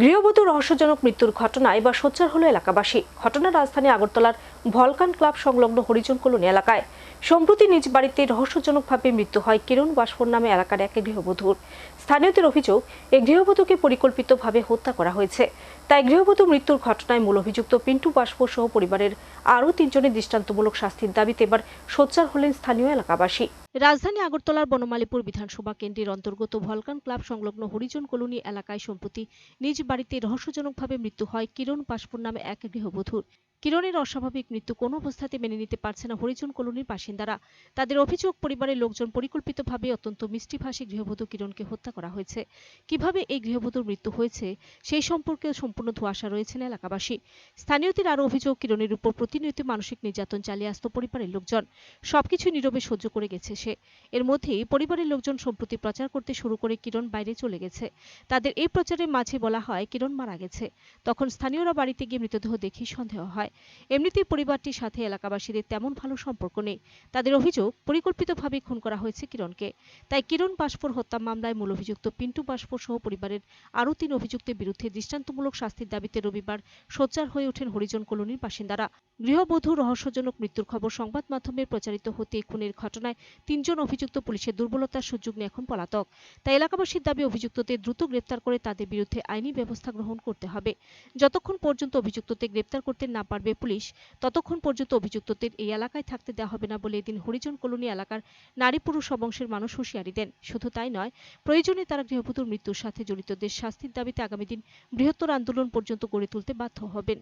গৃহবধূ রহস্যজনক মৃত্যুর ঘটনায় বা সোচ্চার হলো এলাকাবাসী। ঘটনা রাজধানী আগরতলার ভলকান ক্লাব সংলগ্ন হরিজন কলোনি এলাকায়। সম্প্রতি নিজ বাড়িতে রহস্যজনকভাবে মৃত্যু হয় কিরণ বাসফোর নামে এলাকার এক গৃহবধূর। স্থানীয়দের অভিযোগ এই গৃহবধূকে পরিকল্পিতভাবে হত্যা করা হয়েছে। তাই গৃহবধূ মৃত্যুর ঘটনায় মূল অভিযুক্ত পিন্টু বাসফোর সহ পরিবারের আরও তিনজনের দৃষ্টান্তমূলক শাস্তির দাবিতে এবার সোচ্চার হলেন স্থানীয় এলাকাবাসী। রাজধানী আগরতলার বনমালীপুর বিধানসভা কেন্দ্রের অন্তর্গত ভলকান ক্লাব সংলগ্ন হরিজন কলোনি এলাকায় সম্প্রতি নিজ বাড়িতে রহস্যজনকভাবে মৃত্যু হয় কিরণ পাসপুর নামে এক গৃহবধূর। কিরণের অস্বাভাবিক মৃত্যু কোনো অবস্থাতে মেনে নিতে পারছে না হরিজন কলোনির বাসিন্দারা? তাদের অভিযোগ, পরিবারের লোকজন পরিকল্পিতভাবে অত্যন্ত মিষ্টিভাষী গৃহবধূ কিরণকে হত্যা করা হয়েছে। কীভাবে এই গৃহবধূর মৃত্যু হয়েছে সেই সম্পর্কে সম্পূর্ণ ধোঁয়াশা রয়েছেন এলাকাবাসী। স্থানীয়দের আরও অভিযোগ, কিরণের উপর প্রতিনিয়ত মানসিক নির্যাতন চালিয়ে আসত পরিবারের লোকজন। সবকিছু নীরবে সহ্য করে গেছে সে। এর মধ্যেই পরিবারের লোকজন সম্প্রতি প্রচার করতে শুরু করে কিরণ বাইরে চলে গেছে। তাদের এই প্রচারের মাঝে বলা হয়, কিরণ মারা গেছে। তখন স্থানীয়রা বাড়িতে গিয়ে মৃতদেহ দেখে সন্দেহ হয়। এমনিতেই পরিবারটির সাথে এলাকাবাসীদের তেমন ভালো সম্পর্ক নেই। তাদের অভিযোগ পরিকল্পিতভাবে খুন করা হয়েছে কিরণকে। তাই কিরণ বাসপুর হত্যা মামলায় মূল অভিযুক্ত পিন্টু বাসপুর সহ পরিবারের আরও তিন অভিযুক্তের বিরুদ্ধে দৃষ্টান্তমূলক শাস্তির দাবিতে রবিবার সোচ্চার হয়ে ওঠেন হরিজন কলোনির বাসিন্দারা। গৃহবধূ রহস্যজনক মৃত্যুর খবর সংবাদ মাধ্যমে প্রচারিত হতে খুনের ঘটনায় তিনজন অভিযুক্ত পুলিশের দুর্বলতার সুযোগ নিয়ে এখন পলাতক। তাই এলাকাবাসীর দাবি, অভিযুক্তদের দ্রুত গ্রেপ্তার করে তাদের বিরুদ্ধে আইনি ব্যবস্থা গ্রহণ করতে হবে। যতক্ষণ পর্যন্ত অভিযুক্তদের গ্রেপ্তার করতে না পারবে পুলিশ। ততক্ষণ পর্যন্ত অভিযুক্তদের এই এলাকায় থাকতে দেওয়া হবে না বলে এদিন হরিজন কলোনি এলাকার নারী পুরুষ বংশের মানুষ হুঁশিয়ারি দেন। শুধু তাই নয়, প্রয়োজনে তারা গৃহবধূর মৃত্যুর সাথে জড়িতদের শাস্তির দাবিতে আগামী দিন বৃহত্তর আন্দোলন পর্যন্ত গড়ে তুলতে বাধ্য হবেন।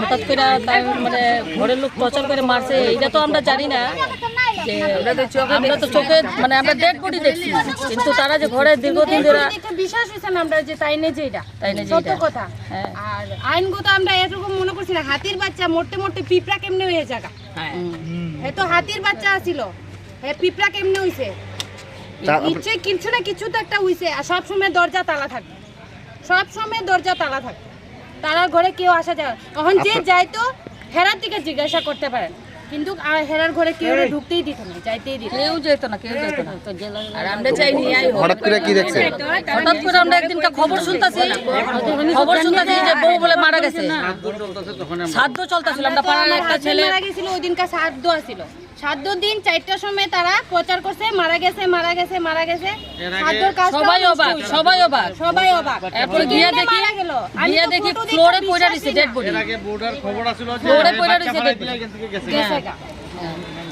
হঠাৎ করে মানে ঘরের লোক প্রচার করে মারছে, এইটা তো আমরা জানি না। যে আমরা তো চোখে মানে আমরা ডেড বডি দেখছি। কিন্তু তারা যে ঘরে দীর্ঘদিন ধরে একটা বিশ্বাস হয়েছে না আমরা যে তাই নে যে এটা? তাই না যে সত্য কথা। হ্যাঁ। আর আইনগত আমরা এরকম মনে করছি না হাতির বাচ্চা মরতে মরতে পিঁপড়া কেমনে হয়ে জায়গা হ্যাঁ। তো হাতির বাচ্চা আছিল। হ্যাঁ পিঁপড়া কেমনে হইছে? নিশ্চয়ই কিছু না কিছু তো একটা হইছে। আর সব সময় দরজা তালা থাকবে। সব সময় দরজা তালা থাকবে। তারা ঘরে কেউ আসা যায় না। এখন যে যাইতো হেরার দিকে জিজ্ঞাসা করতে পারেন। কিন্তু হেরার ঘরে কেউ ঢুকতেই দিত না যাইতেই দিত কেউ যেত না কেউ যেত না। আর আমরা চাই নিয়ে। হঠাৎ করে কি দেখছে হঠাৎ করে আমরা একদিনকে খবর শুনতাছি খবর শুনতাছি যে বউ বলে মারা গেছে। সাধ্য চলতেছিল আমরা পাড়ার আমার একটা ছেলে মারা গেছিল ওই দিনকার সাধ্য আছিল। সাধ্য দিন চারটার সময় তারা প্রচার করছে মারা গেছে মারা গেছে মারা গেছে। সাধ্যর কাজ সবাই অবাক সবাই অবাক। সবাই অবাক। এরপরে গিয়া দেখি মারা গেল? আমি গিয়া দেখি দেখে ফ্লোরে পড়ে বিশ্বাসই ডেড বডি আগে বউটার খবর আছিল যে ফ্লোরে পড়ে বাচ্চা রয়েছে ফালাই dead দিলে body। এখান থেকে গেছে গেছে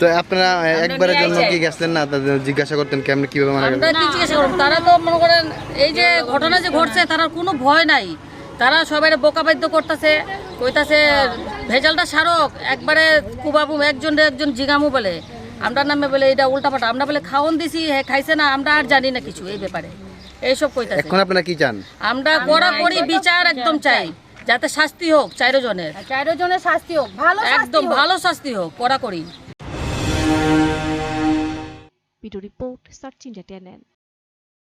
তো আপনারা একবারের জন্য কি না? জিজ্ঞাসা করতেন কেমন কীভাবে মারা গেল? আমরা জিজ্ঞাসা করব তারা তো মনে করেন এই যে ঘটনা যে ঘটছে তার কোনো ভয় নাই। তারা সবাই বোকাবাদ্য করতেছে কইতাছে ভেজালটা সারক একবারে কুবাবু একজন রে একজন জিগামু বলে। আমরা নামে বলে এটা উল্টাপাল্টা। আমরা বলে খাওন দিছি হ্যাঁ খাইছে না আমরা আর জানি না কিছু এই ব্যাপারে। এইসব কইতাছে। এখন আপনারা কি চান? আমরা কড়া করি বিচার একদম চাই যাতে শাস্তি হোক চাইরো জনের আর চারো জনের শাস্তি হোক ভালো একদম ভালো শাস্তি হোক কড়া করি ভিডিও রিপোর্ট সার্চ ইন্ডিয়া